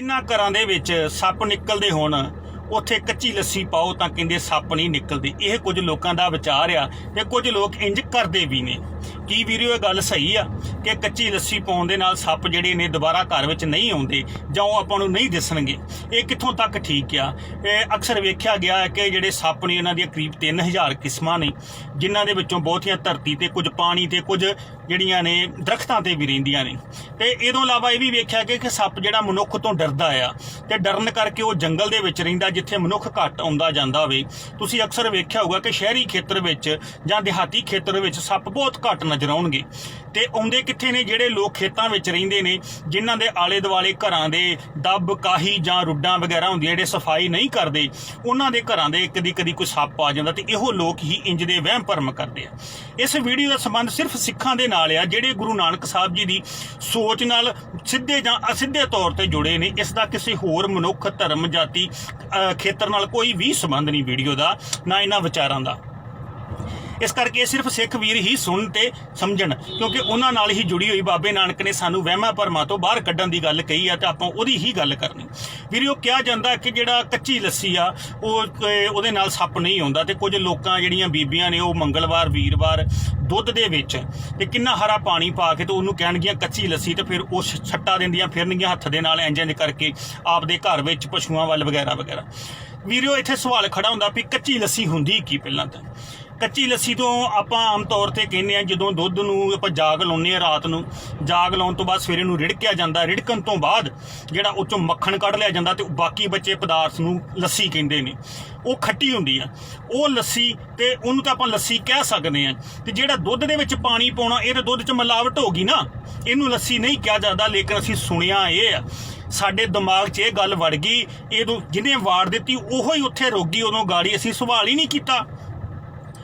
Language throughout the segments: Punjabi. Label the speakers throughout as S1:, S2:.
S1: ਇਹਨਾਂ ਘਰਾਂ ਦੇ ਵਿੱਚ ਸੱਪ ਨਿਕਲਦੇ ਹੋਣ, ਉੱਥੇ ਕੱਚੀ ਲੱਸੀ ਪਾਓ ਤਾਂ ਕਹਿੰਦੇ ਸੱਪ ਨਹੀਂ ਨਿਕਲਦੇ। ਇਹ ਕੁਝ ਲੋਕਾਂ ਦਾ ਵਿਚਾਰ ਆ ਤੇ ਕੁਝ ਲੋਕ ਇੰਜ ਕਰਦੇ ਵੀ ਨੇ। ਕੀ ਵੀਰੋ, ਇਹ ਗੱਲ ਸਹੀ ਆ ਕਿ ਕੱਚੀ ਲੱਸੀ ਪਾਉਣ ਦੇ ਨਾਲ ਸੱਪ ਜਿਹੜੇ ਨੇ ਦੁਬਾਰਾ ਘਰ ਵਿੱਚ ਨਹੀਂ ਆਉਂਦੇ ਜਾਂ ਉਹ ਆਪਾਂ ਨੂੰ ਨਹੀਂ ਦਿਸਣਗੇ? ਇਹ ਕਿੱਥੋਂ ਤੱਕ ਠੀਕ ਆ? ਇਹ ਅਕਸਰ ਵੇਖਿਆ ਗਿਆ ਹੈ ਕਿ ਜਿਹੜੇ ਸੱਪ ਨੇ ਇਹਨਾਂ ਦੀਆਂ ਕਰੀਬ 3000 ਕਿਸਮਾਂ ਨੇ, ਜਿਨ੍ਹਾਂ ਦੇ ਵਿੱਚੋਂ ਬਹੁਤੀਆਂ ਧਰਤੀ ਤੇ ਕੁਝ ਪਾਣੀ ਤੇ ਕੁਝ ਜਿਹੜੀਆਂ ਨੇ ਦਰਖਤਾਂ ਤੇ ਵੀ ਰਹਿੰਦੀਆਂ ਨੇ। ਤੇ ਇਹ ਤੋਂ ਇਲਾਵਾ ਇਹ ਵੀ ਵੇਖਿਆ ਗਿਆ ਕਿ ਸੱਪ ਜਿਹੜਾ ਮਨੁੱਖ ਤੋਂ ਡਰਦਾ ਆ ਤੇ ਡਰਨ ਕਰਕੇ ਉਹ ਜੰਗਲ ਦੇ ਵਿੱਚ ਰਹਿੰਦਾ, ਜਿੱਥੇ ਮਨੁੱਖ ਘੱਟ ਆਉਂਦਾ ਜਾਂਦਾ ਹੋਵੇ ਤੁਸੀਂ ਅਕਸਰ ਵੇਖਿਆ ਹੋਊਗਾ ਕਿ ਸ਼ਹਿਰੀ ਖੇਤਰ ਵਿੱਚ ਜਾਂ ਦਿਹਾਤੀ ਖੇਤਰ ਵਿੱਚ ਸੱਪ ਬਹੁਤ ਘੱਟ ਨਜ਼ਰ ਆਉਣਗੇ ਤੇ ਆਉਂਦੇ ਕਿੱਥੇ ਨੇ? ਜਿਹੜੇ ਲੋਕ ਖੇਤਾਂ ਵਿੱਚ ਰਹਿੰਦੇ ਨੇ, ਜਿਨ੍ਹਾਂ ਦੇ ਆਲੇ ਦੁਆਲੇ ਘਰਾਂ ਦੇ ਦੱਬ, ਕਾਹੀ ਜਾਂ ਰੁੱਡਾਂ ਵਗੈਰਾ ਹੁੰਦੀਆਂ, ਜਿਹੜੇ ਸਫ਼ਾਈ ਨਹੀਂ ਕਰਦੇ, ਉਹਨਾਂ ਦੇ ਘਰਾਂ ਦੇ ਕਦੀ ਕਦੀ ਕੋਈ ਸੱਪ ਆ ਜਾਂਦਾ ਤੇ ਇਹੋ ਲੋਕ ਹੀ ਇੰਜ ਦੇ ਵਹਿਮ ਭਰਮ ਕਰਦੇ ਆ। ਇਸ ਵੀਡੀਓ ਦਾ ਸੰਬੰਧ ਸਿਰਫ ਸਿੱਖਾਂ ਦੇ ਨਾਲ ਆ, ਜਿਹੜੇ ਗੁਰੂ ਨਾਨਕ ਸਾਹਿਬ ਜੀ ਦੀ ਸੋਚ ਨਾਲ ਸਿੱਧੇ ਜਾਂ ਅਸਿੱਧੇ ਤੌਰ ਤੇ ਜੁੜੇ ਨੇ। ਇਸ ਦਾ ਕਿਸੇ ਹੋਰ ਮਨੁੱਖ, ਧਰਮ, ਜਾਤੀ ਖੇਤਰ ਨਾਲ ਕੋਈ ਵੀ ਸੰਬੰਧ ਨਹੀਂ ਵੀਡੀਓ ਦਾ, ਨਾ ਇਹਨਾਂ ਵਿਚਾਰਾਂ ਦਾ। ਇਸ ਕਰਕੇ ਸਿਰਫ ਸਿੱਖ ਵੀਰ ਹੀ ਸੁਣ ਤੇ ਸਮਝਣ, ਕਿਉਂਕਿ ਉਹਨਾਂ ਨਾਲ ਹੀ ਜੁੜੀ ਹੋਈ ਬਾਬੇ ਨਾਨਕ ਨੇ ਸਾਨੂੰ ਵਹਿਮਾਂ ਭਰਮਾਂ ਤੋਂ ਬਾਹਰ ਕੱਢਣ ਦੀ ਗੱਲ ਕਹੀ ਆ ਤੇ ਆਪਾਂ ਉਹਦੀ ਹੀ ਗੱਲ ਕਰਨੀ। ਵੀਰੋ, ਕਿਹਾ ਜਾਂਦਾ ਕਿ ਜਿਹੜਾ ਕੱਚੀ ਲੱਸੀ ਆ, ਉਹ ਉਹਦੇ ਨਾਲ ਸੱਪ ਨਹੀਂ ਆਉਂਦਾ ਤੇ ਕੁਝ ਲੋਕਾਂ ਜਿਹੜੀਆਂ ਬੀਬੀਆਂ ਨੇ ਉਹ ਮੰਗਲਵਾਰ, ਵੀਰਵਾਰ ਦੁੱਧ ਦੇ ਵਿੱਚ ਤੇ ਕਿੰਨਾ ਹਰਾ ਪਾਣੀ ਪਾ ਕੇ ਤੇ ਉਹਨੂੰ ਕਹਿਣਗੀਆਂ ਕੱਚੀ ਲੱਸੀ ਤੇ ਫਿਰ ਉਹ ਛ- ਛੱਟਾ ਦਿੰਦੀਆਂ, ਫਿਰਨਗੀਆਂ ਹੱਥ ਦੇ ਨਾਲ ਇੰਜ ਇੰਜ ਕਰਕੇ ਆਪਦੇ ਘਰ ਵਿੱਚ ਪਸ਼ੂਆਂ ਵੱਲ ਵਗੈਰਾ ਵਗੈਰਾ। ਵੀਰੋ, ਇੱਥੇ ਸਵਾਲ ਖੜਾ ਹੁੰਦਾ ਵੀ ਕੱਚੀ ਲੱਸੀ ਹੁੰਦੀ ਕੀ ਪਹਿਲਾਂ ਤਾਂ? ਕੱਚੀ ਲੱਸੀ ਤੋਂ ਆਪਾਂ ਆਮ ਤੌਰ ਤੇ ਕਹਿੰਦੇ ਆ ਜਦੋਂ ਦੁੱਧ ਨੂੰ ਆਪਾਂ ਜਾਗ ਲਾਉਂਦੇ ਆ ਰਾਤ ਨੂੰ, ਜਾਗ ਲਾਉਣ ਤੋਂ ਬਾਅਦ ਸਵੇਰੇ ਨੂੰ ਰਿੜਕਿਆ ਜਾਂਦਾ ਰਿੜਕਣ ਤੋਂ ਬਾਅਦ ਜਿਹੜਾ ਉਹ ਚੋਂ ਮੱਖਣ ਕੱਢ ਲਿਆ ਜਾਂਦਾ ਤੇ ਬਾਕੀ ਬਚੇ ਪਦਾਰਥ ਨੂੰ ਲੱਸੀ ਕਹਿੰਦੇ ਨੇ। ਉਹ ਖੱਟੀ ਹੁੰਦੀ ਆ। ਉਹ ਲੱਸੀ ਤੇ ਉਹਨੂੰ ਤਾਂ ਆਪਾਂ ਲੱਸੀ ਕਹਿ ਸਕਦੇ ਆ ਤੇ ਜਿਹੜਾ ਦੁੱਧ ਦੇ ਵਿੱਚ ਪਾਣੀ ਪਾਉਣਾ, ਇਹ ਤਾਂ ਦੁੱਧ 'ਚ ਮਿਲਾਵਟ ਹੋ ਗਈ ਨਾ। ਇਹਨੂੰ ਲੱਸੀ ਨਹੀਂ ਕਿਹਾ ਜਾਂਦਾ, ਲੇਕਿਨ ਅਸੀਂ ਸੁਣਿਆ ਇਹ ਆ। ਸਾਡੇ ਦਿਮਾਗ 'ਚ ਇਹ ਗੱਲ ਵੜ ਗਈ ਇਹਨੂੰ ਜਿਹਨੇ ਵਾੜ ਦਿੱਤੀ, ਉਹੋ ਹੀ ਉੱਥੇ ਰੋਗੀ ਉਦੋਂ ਗਾੜੀ ਅਸੀਂ ਸਵਾਲ ਹੀ ਨਹੀਂ ਕੀਤਾ।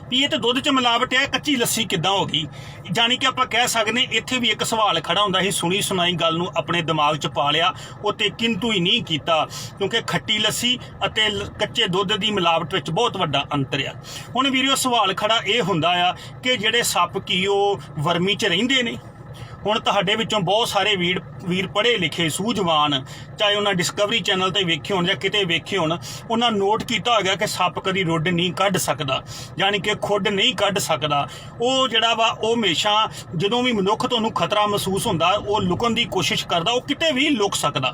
S1: ਵੀ ਇਹ ਤੇ ਦੁੱਧ 'ਚ ਮਿਲਾਵਟ ਹੈ, ਕੱਚੀ ਲੱਸੀ ਕਿੱਦਾਂ ਹੋ ਗਈ? ਜਾਣੀ ਕਿ ਆਪਾਂ ਕਹਿ ਸਕਦੇ ਇੱਥੇ ਵੀ ਇੱਕ ਸਵਾਲ ਖੜਾ ਹੁੰਦਾ ਸੀ, ਸੁਣੀ ਸੁਣਾਈ ਗੱਲ ਨੂੰ ਆਪਣੇ ਦਿਮਾਗ 'ਚ ਪਾ ਲਿਆ, ਉਤੇ ਕਿੰਤੂ ਹੀ ਨਹੀਂ ਕੀਤਾ, ਕਿਉਂਕਿ ਖੱਟੀ ਲੱਸੀ ਅਤੇ ਲ- ਕੱਚੇ ਦੁੱਧ ਦੀ ਮਿਲਾਵਟ ਵਿੱਚ ਬਹੁਤ ਵੱਡਾ ਅੰਤਰ ਆ। ਹੁਣ ਵੀਰਿਓ ਸਵਾਲ ਖੜਾ ਇਹ ਹੁੰਦਾ ਆ ਕਿ ਜਿਹੜੇ ਸੱਪ ਕੀ ਉਹ ਵਰਮੀ 'ਚ ਰਹਿੰਦੇ ਨੇ? ਹੁਣ ਤੁਹਾਡੇ ਵਿੱਚੋਂ ਬਹੁਤ ਸਾਰੇ ਵੀਰ ਵੀਰ ਪੜ੍ਹੇ ਲਿਖੇ, ਸੂਝਵਾਨ, ਚਾਹੇ ਉਹਨਾਂ ਡਿਸਕਵਰੀ ਚੈਨਲ ਤੇ ਵੇਖੇ ਹੋਣ ਜਾਂ ਕਿਤੇ ਵੇਖੇ ਹੋਣ, ਉਹਨਾਂ ਨੋਟ ਕੀਤਾ ਹੋਗਾ ਕਿ ਸੱਪ ਕਦੀ ਰੁੱਡ ਨਹੀਂ ਕੱਢ ਸਕਦਾ, ਯਾਨੀ ਕਿ ਖੁੱਡ ਨਹੀਂ ਕੱਢ ਸਕਦਾ। ਉਹ ਜਿਹੜਾ ਵਾ, ਉਹ ਹਮੇਸ਼ਾ ਜਦੋਂ ਵੀ ਮਨੁੱਖ ਤੁਹਾਨੂੰ ਖਤਰਾ ਮਹਿਸੂਸ ਹੁੰਦਾ, ਉਹ ਲੁਕਣ ਦੀ ਕੋਸ਼ਿਸ਼ ਕਰਦਾ, ਉਹ ਕਿਤੇ ਵੀ ਲੁਕ ਸਕਦਾ।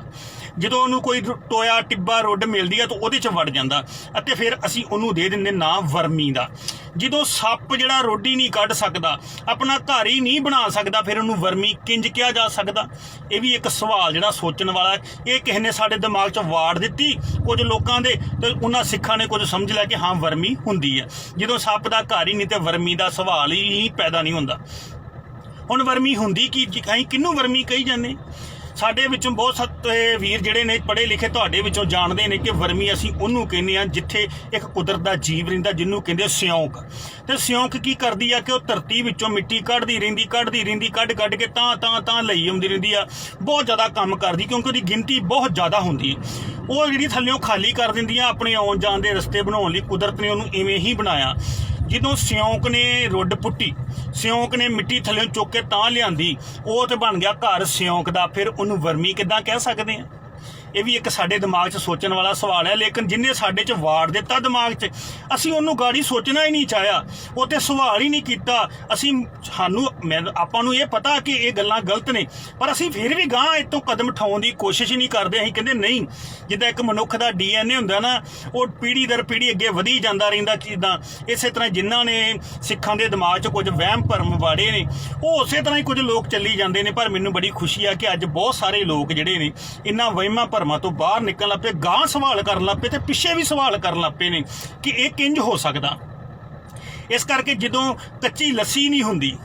S1: ਜਦੋਂ ਉਹਨੂੰ ਕੋਈ ਟੋਇਆ, ਟਿੱਬਾ, ਰੁੱਡ ਮਿਲਦੀ ਹੈ ਤਾਂ ਉਹਦੇ 'ਚ ਵੜ ਜਾਂਦਾ। ਅਤੇ ਫਿਰ ਅਸੀਂ ਉਹਨੂੰ ਦੇ ਦਿੰਦੇ ਨਾਂ ਵਰਮੀ ਦਾ। ਜਦੋਂ ਸੱਪ ਜਿਹੜਾ ਰੋਡੀ ਨਹੀਂ ਕੱਢ ਸਕਦਾ, ਆਪਣਾ ਘਰ ਹੀ ਨਹੀਂ ਬਣਾ ਸਕਦਾ, ਫਿਰ ਉਹਨੂੰ ਵਰਮੀ ਕਿੰਜ ਕਿਹਾ ਜਾ ਸਕਦਾ? ਇਹ ਵੀ ਇੱਕ ਸਵਾਲ ਜਿਹੜਾ ਸੋਚਣ ਵਾਲਾ ਇਹ ਕਿਸੇ ਨੇ ਸਾਡੇ ਦਿਮਾਗ 'ਚ ਵਾੜ ਦਿੱਤੀ। ਕੁਝ ਲੋਕਾਂ ਦੇ ਤੇ ਉਹਨਾਂ ਸਿੱਖਾਂ ਨੇ ਕੁਝ ਸਮਝ ਲਿਆ ਕਿ ਹਾਂ, ਵਰਮੀ ਹੁੰਦੀ ਹੈ। ਜਦੋਂ ਸੱਪ ਦਾ ਘਰ ਹੀ ਨਹੀਂ ਤੇ ਵਰਮੀ ਦਾ ਸਵਾਲ ਹੀ ਪੈਦਾ ਨਹੀਂ ਹੁੰਦਾ। ਹੁਣ ਵਰਮੀ ਹੁੰਦੀ ਕੀ ਕੀ- ਅਸੀਂ ਕਿਹਨੂੰ ਵਰਮੀ ਕਹੀ ਜਾਂਦੇ? ਸਾਡੇ ਵਿੱਚੋਂ ਬਹੁਤ ਸਾਰੇ ਵੀਰ ਜਿਹੜੇ ਨੇ ਪੜ੍ਹੇ ਲਿਖੇ ਤੁਹਾਡੇ ਵਿੱਚੋਂ ਜਾਣਦੇ ਨੇ ਕਿ ਵਰਮੀ ਅਸੀਂ ਉਹਨੂੰ ਕਹਿੰਦੇ ਆ ਜਿੱਥੇ ਇੱਕ ਕੁਦਰਤ ਦਾ ਜੀਵ ਰਹਿੰਦਾ, ਜਿਹਨੂੰ ਕਹਿੰਦੇ ਸਿਉਂਕ। ਤੇ ਸਿਉਂਕ ਕੀ ਕਰਦੀ ਆ ਕਿ ਉਹ ਧਰਤੀ ਵਿੱਚੋਂ ਮਿੱਟੀ ਕੱਢਦੀ ਰਹਿੰਦੀ ਕੱਢਦੀ ਰਹਿੰਦੀ, ਕੱਢ ਕੱਢ ਕੇ ਤਾਂ ਤਾਂ ਤਾਂ ਲਈ ਆਉਂਦੀ ਰਹਿੰਦੀ ਆ। ਬਹੁਤ ਜ਼ਿਆਦਾ ਕੰਮ ਕਰਦੀ, ਕਿਉਂਕਿ ਉਹਦੀ ਗਿਣਤੀ ਬਹੁਤ ਜ਼ਿਆਦਾ ਹੁੰਦੀ ਹੈ। ਉਹ ਜਿਹੜੀ ਥੱਲਿਓਂ ਖਾਲੀ ਕਰ ਦਿੰਦੀਆਂ, ਆਪਣੇ ਆਉਣ ਜਾਣ ਦੇ ਰਸਤੇ ਬਣਾਉਣ ਲਈ ਕੁਦਰਤ ਨੇ ਉਹਨੂੰ ਇਵੇਂ ਹੀ ਬਣਾਇਆ। ਜਦੋਂ ਸਿਉਂਕ ਨੇ ਰੁੱਡ ਪੁੱਟੀ, ਸਿਉਂਕ ਨੇ ਮਿੱਟੀ ਥੱਲੇ ਚੁੱਕ ਕੇ ਤਾਂ ਲਿਆਂਦੀ, ਉਹ ਤੇ ਬਣ ਗਿਆ ਘਰ ਸਿਉਂਕ ਦਾ। ਫਿਰ ਉਹਨੂੰ ਵਰਮੀ ਕਿੱਦਾਂ ਕਹਿ ਸਕਦੇ ਆ? ਇਹ ਵੀ ਇੱਕ ਸਾਡੇ ਦਿਮਾਗ 'ਚ ਸੋਚਣ ਵਾਲਾ ਸਵਾਲ ਹੈ, ਲੇਕਿਨ ਜਿੰਨੇ ਸਾਡੇ 'ਚ ਵਾੜ ਦਿੱਤਾ ਦਿਮਾਗ 'ਚ, ਅਸੀਂ ਉਹਨੂੰ ਗਾੜੀ ਸੋਚਣਾ ਹੀ ਨਹੀਂ ਚਾਹਿਆ, ਉਹ ਤੇ ਸਵਾਲ ਹੀ ਨਹੀਂ ਕੀਤਾ। ਅਸੀਂ ਸਾਨੂੰ, ਮੈਂ, ਆਪਾਂ ਨੂੰ ਇਹ ਪਤਾ ਕਿ ਇਹ ਗੱਲਾਂ ਗਲਤ ਨੇ, ਪਰ ਅਸੀਂ ਫਿਰ ਵੀ ਗਾਂ ਇਤੋਂ ਕਦਮ ਉਠਾਉਣ ਦੀ ਕੋਸ਼ਿਸ਼ ਹੀ ਨਹੀਂ ਕਰਦੇ। ਅਸੀਂ ਕਹਿੰਦੇ, ਨਹੀਂ, ਜਿੱਦਾਂ ਇੱਕ ਮਨੁੱਖ ਦਾ ਡੀਐਨਏ ਹੁੰਦਾ ਨਾ, ਉਹ ਪੀੜ੍ਹੀ ਦਰ ਪੀੜ੍ਹੀ ਅੱਗੇ ਵਧੀ ਜਾਂਦਾ ਰਹਿੰਦਾ ਜਿੱਦਾਂ ਇਸੇ ਤਰ੍ਹਾਂ ਜਿਨ੍ਹਾਂ ਨੇ ਸਿੱਖਾਂ ਦੇ ਦਿਮਾਗ 'ਚ ਕੁਝ ਵਹਿਮ ਭਰਮ ਵਾੜੇ ਨੇ, ਉਹ ਉਸੇ ਤਰ੍ਹਾਂ ਹੀ ਕੁਝ ਲੋਕ ਚੱਲੀ ਜਾਂਦੇ ਨੇ, ਪਰ ਮੈਨੂੰ ਬੜੀ ਖੁਸ਼ੀ ਆ ਕਿ ਅੱਜ ਬਹੁਤ ਸਾਰੇ ਲੋਕ ਜਿਹੜੇ ਨੇ ਇਹਨਾਂ ਵਹਿਮਾਂ ਭਰਮਾਂ ਤੋਂ ਬਾਹਰ ਨਿਕਲਣ ਲੱਗ ਪਏ ਗਾਂ ਸਵਾਲ ਕਰਨ ਲੱਗ ਪਏ ਤੇ ਪਿੱਛੇ ਵੀ ਸਵਾਲ ਕਰਨ ਲੱਗ ਪਏ ਨੇ ਕਿ ਇਹ ਕਿੰਜ ਹੋ ਸਕਦਾ। ਇਸ ਕਰਕੇ ਜਦੋਂ ਕੱਚੀ ਲੱਸੀ ਨਹੀਂ ਹੁੰਦੀ,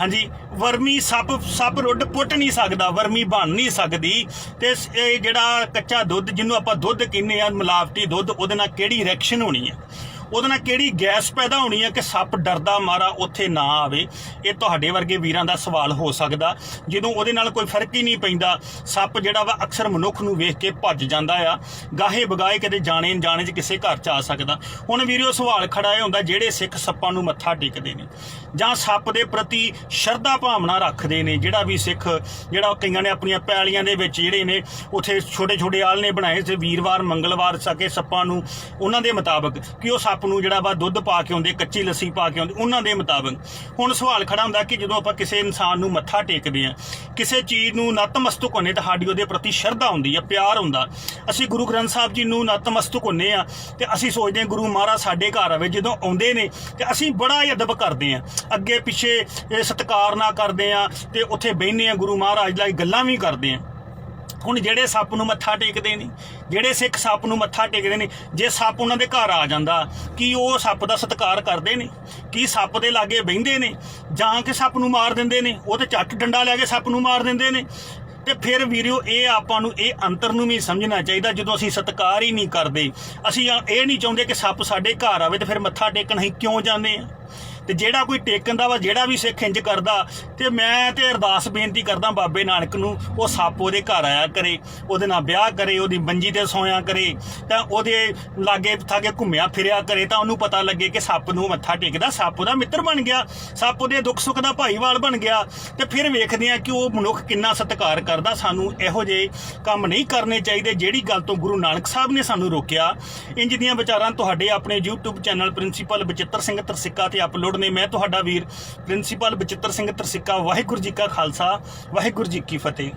S1: ਹਾਂਜੀ, ਵਰਮੀ ਸੱਪ ਸੱਪ ਰੁੱਡ ਪੁੱਟ ਨਹੀਂ ਸਕਦਾ, ਵਰਮੀ ਬਣ ਨਹੀਂ ਸਕਦੀ ਤੇ ਇਹ ਜਿਹੜਾ ਕੱਚਾ ਦੁੱਧ ਜਿਹਨੂੰ ਆਪਾਂ ਦੁੱਧ ਕਹਿੰਦੇ ਆ ਮਿਲਾਵਟੀ ਦੁੱਧ, ਉਹਦੇ ਨਾਲ ਕਿਹੜੀ ਰਿਐਕਸ਼ਨ ਹੋਣੀ ਹੈ? ਉਹਦੇ ਨਾਲ ਕਿਹੜੀ ਗੈਸ ਪੈਦਾ ਹੋਣੀ ਹੈ ਕਿ ਸੱਪ ਡਰਦਾ ਮਾਰਾ ਉੱਥੇ ਨਾ ਆਵੇ? ਇਹ ਤੁਹਾਡੇ ਵਰਗੇ ਵੀਰਾਂ ਦਾ ਸਵਾਲ ਹੋ ਸਕਦਾ। ਜਦੋਂ ਉਹਦੇ ਨਾਲ ਕੋਈ ਫ਼ਰਕ ਹੀ ਨਹੀਂ ਪੈਂਦਾ, ਸੱਪ ਜਿਹੜਾ ਵਾ ਅਕਸਰ ਮਨੁੱਖ ਨੂੰ ਵੇਖ ਕੇ ਭੱਜ ਜਾਂਦਾ ਆ। ਗਾਹੇ ਬਗਾਏ ਕਦੇ ਜਾਣੇ ਜਾਣੇ ਚ ਕਿਸੇ ਘਰ ਚ ਆ ਸਕਦਾ। ਹੁਣ ਵੀਰਿਓ ਸਵਾਲ ਖੜਾ ਇਹ ਹੁੰਦਾ, ਜਿਹੜੇ ਸਿੱਖ ਸੱਪਾਂ ਨੂੰ ਮੱਥਾ ਟੇਕਦੇ ਨੇ, ਜਾਂ ਸੱਪ ਦੇ ਪ੍ਰਤੀ ਸ਼ਰਧਾ ਭਾਵਨਾ ਰੱਖਦੇ ਨੇ, ਜਿਹੜਾ ਵੀ ਸਿੱਖ, ਜਿਹੜਾ ਕਈਆਂ ਨੇ ਆਪਣੀਆਂ ਪੈਲੀਆਂ ਦੇ ਵਿੱਚ ਜਿਹੜੇ ਨੇ, ਉਥੇ ਛੋਟੇ ਛੋਟੇ ਆਲਣੇ ਬਣਾਏ ਤੇ ਵੀਰਵਾਰ, ਮੰਗਲਵਾਰ ਸਕੇ ਸੱਪਾਂ ਨੂੰ, ਉਹਨਾਂ ਦੇ ਮੁਤਾਬਕ ਕਿ ਉਹ ਸੱਪ ਨੂੰ ਜਿਹੜਾ ਵਾ ਦੁੱਧ ਪਾ ਕੇ ਆਉਂਦੇ, ਕੱਚੀ ਲੱਸੀ ਪਾ ਕੇ ਆਉਂਦੇ, ਉਹਨਾਂ ਦੇ ਮੁਤਾਬਕ। ਹੁਣ ਸਵਾਲ ਖੜਾ ਹੁੰਦਾ ਕਿ ਜਦੋਂ ਆਪਾਂ ਕਿਸੇ ਇਨਸਾਨ ਨੂੰ ਮੱਥਾ ਟੇਕਦੇ ਆ ਕਿਸੇ ਚੀਜ਼ ਨੂੰ ਨਤਮਸਤਕ ਹੁੰਨੇ ਤਾਂ ਸਾਡੀ ਉਹਦੇ ਪ੍ਰਤੀ ਸ਼ਰਧਾ ਹੁੰਦੀ ਆ, ਪਿਆਰ ਹੁੰਦਾ। ਅਸੀਂ ਗੁਰੂ ਗ੍ਰੰਥ ਸਾਹਿਬ ਜੀ ਨੂੰ ਨਤਮਸਤਕ ਹੁੰਨੇ ਆ ਤੇ ਅਸੀਂ ਸੋਚਦੇ ਹਾਂ ਗੁਰੂ ਮਹਾਰਾਜ ਸਾਡੇ ਘਰ ਆਵੇ, ਜਦੋਂ ਆਉਂਦੇ ਨੇ ਤੇ ਅਸੀਂ ਬੜਾ ਹੀ ਅਦਬ ਕਰਦੇ ਆ ਅੱਗੇ ਪਿੱਛੇ ਇਹ ਸਤਿਕਾਰ ਨਾ ਕਰਦੇ ਆ ਤੇ ਉੱਥੇ ਬਹਿੰਦੇ ਆ ਗੁਰੂ ਮਹਾਰਾਜ ਲਈ ਗੱਲਾਂ ਵੀ ਕਰਦੇ ਆ ਹੁਣ ਜਿਹੜੇ ਸੱਪ ਨੂੰ ਮੱਥਾ ਟੇਕਦੇ ਨੇ, ਜਿਹੜੇ ਸਿੱਖ ਸੱਪ ਨੂੰ ਮੱਥਾ ਟੇਕਦੇ ਨੇ, ਜੇ ਸੱਪ ਉਹਨਾਂ ਦੇ ਘਰ ਆ ਜਾਂਦਾ, ਕੀ ਉਹ ਸੱਪ ਦਾ ਸਤਿਕਾਰ ਕਰਦੇ ਨੇ? ਕੀ ਸੱਪ ਦੇ ਲਾਗੇ ਬਹਿੰਦੇ ਨੇ? ਜਾਂ ਕਿ ਸੱਪ ਨੂੰ ਮਾਰ ਦਿੰਦੇ ਨੇ? ਉਹ ਤੇ ਝੱਟ ਡੰਡਾ ਲੈ ਕੇ ਸੱਪ ਨੂੰ ਮਾਰ ਦਿੰਦੇ ਨੇ? ਤੇ ਫਿਰ ਵੀਰਿਓ ਇਹ ਆਪਾਂ ਨੂੰ ਇਹ ਅੰਤਰ ਨੂੰ ਵੀ ਸਮਝਣਾ ਚਾਹੀਦਾ, ਜਦੋਂ ਅਸੀਂ ਸਤਿਕਾਰ ਹੀ ਨਹੀਂ ਕਰਦੇ। ਅਸੀਂ ਇਹ ਨਹੀਂ ਚਾਹੁੰਦੇ ਕਿ ਸੱਪ ਸਾਡੇ ਘਰ ਆਵੇ ਤੇ ਫਿਰ ਮੱਥਾ ਟੇਕਣ ਅਸੀਂ ਕਿਉਂ ਜਾਂਦੇ ਆ? ਤੇ ਜਿਹੜਾ ਕੋਈ ਟੇਕਣ ਦਾ ਵਾ, ਜਿਹੜਾ ਵੀ ਸਿੱਖ ਇੰਜ ਕਰਦਾ, ਤੇ ਮੈਂ ਤੇ ਅਰਦਾਸ ਬੇਨਤੀ ਕਰਦਾ ਬਾਬੇ ਨਾਨਕ ਨੂੰ, ਉਹ ਸੱਪ ਉਹਦੇ ਘਰ ਆਇਆ ਕਰੇ, ਉਹਦੇ ਨਾਲ ਵਿਆਹ ਕਰੇ, ਉਹਦੀ ਮੰਜੀ ਤੇ ਸੋਇਆ ਕਰੇ, ਤਾਂ ਉਹਦੇ ਲਾਗੇ ਥਾਗੇ ਘੁੰਮਿਆ ਫਿਰਿਆ ਕਰੇ, ਤਾਂ ਉਹਨੂੰ ਪਤਾ ਲੱਗੇ ਕਿ ਸੱਪ ਨੂੰ ਮੱਥਾ ਟੇਕਦਾ, ਸੱਪ ਉਹਦਾ ਮਿੱਤਰ ਬਣ ਗਿਆ, ਸੱਪ ਉਹਦੇ ਦੁੱਖ ਸੁੱਖ ਦਾ ਭਾਈਵਾਲ ਬਣ ਗਿਆ, ਤੇ ਫਿਰ ਵੇਖਦੇ ਆ ਕਿ ਉਹ ਮਨੁੱਖ ਕਿੰਨਾ ਸਤਿਕਾਰ ਕਰਦਾ, ਸਾਨੂੰ ਇਹੋ ਜਿਹੇ ਕੰਮ ਨਹੀਂ ਕਰਨੇ ਚਾਹੀਦੇ, ਜਿਹੜੀ ਗੱਲ ਤੋਂ ਗੁਰੂ ਨਾਨਕ ਸਾਹਿਬ ਨੇ ਸਾਨੂੰ ਰੋਕਿਆ। ਇੰਜ ਦੀਆਂ ਵਿਚਾਰਾਂ ਤੁਹਾਡੇ ਆਪਣੇ YouTube channel principal Bachittar Singh Tarsikka ਤੇ ਅਪਲੋਡ ਨੇ ਮੈਂ ਤੁਹਾਡਾ ਵੀਰ ਪ੍ਰਿੰਸੀਪਲ ਬਚਿੱਤਰ ਸਿੰਘ ਤਰਸਿੱਕਾ, ਵਾਹਿਗੁਰੂ ਜੀ ਕਾ ਖਾਲਸਾ, ਵਾਹਿਗੁਰੂ ਜੀ ਕੀ ਫਤਿਹ।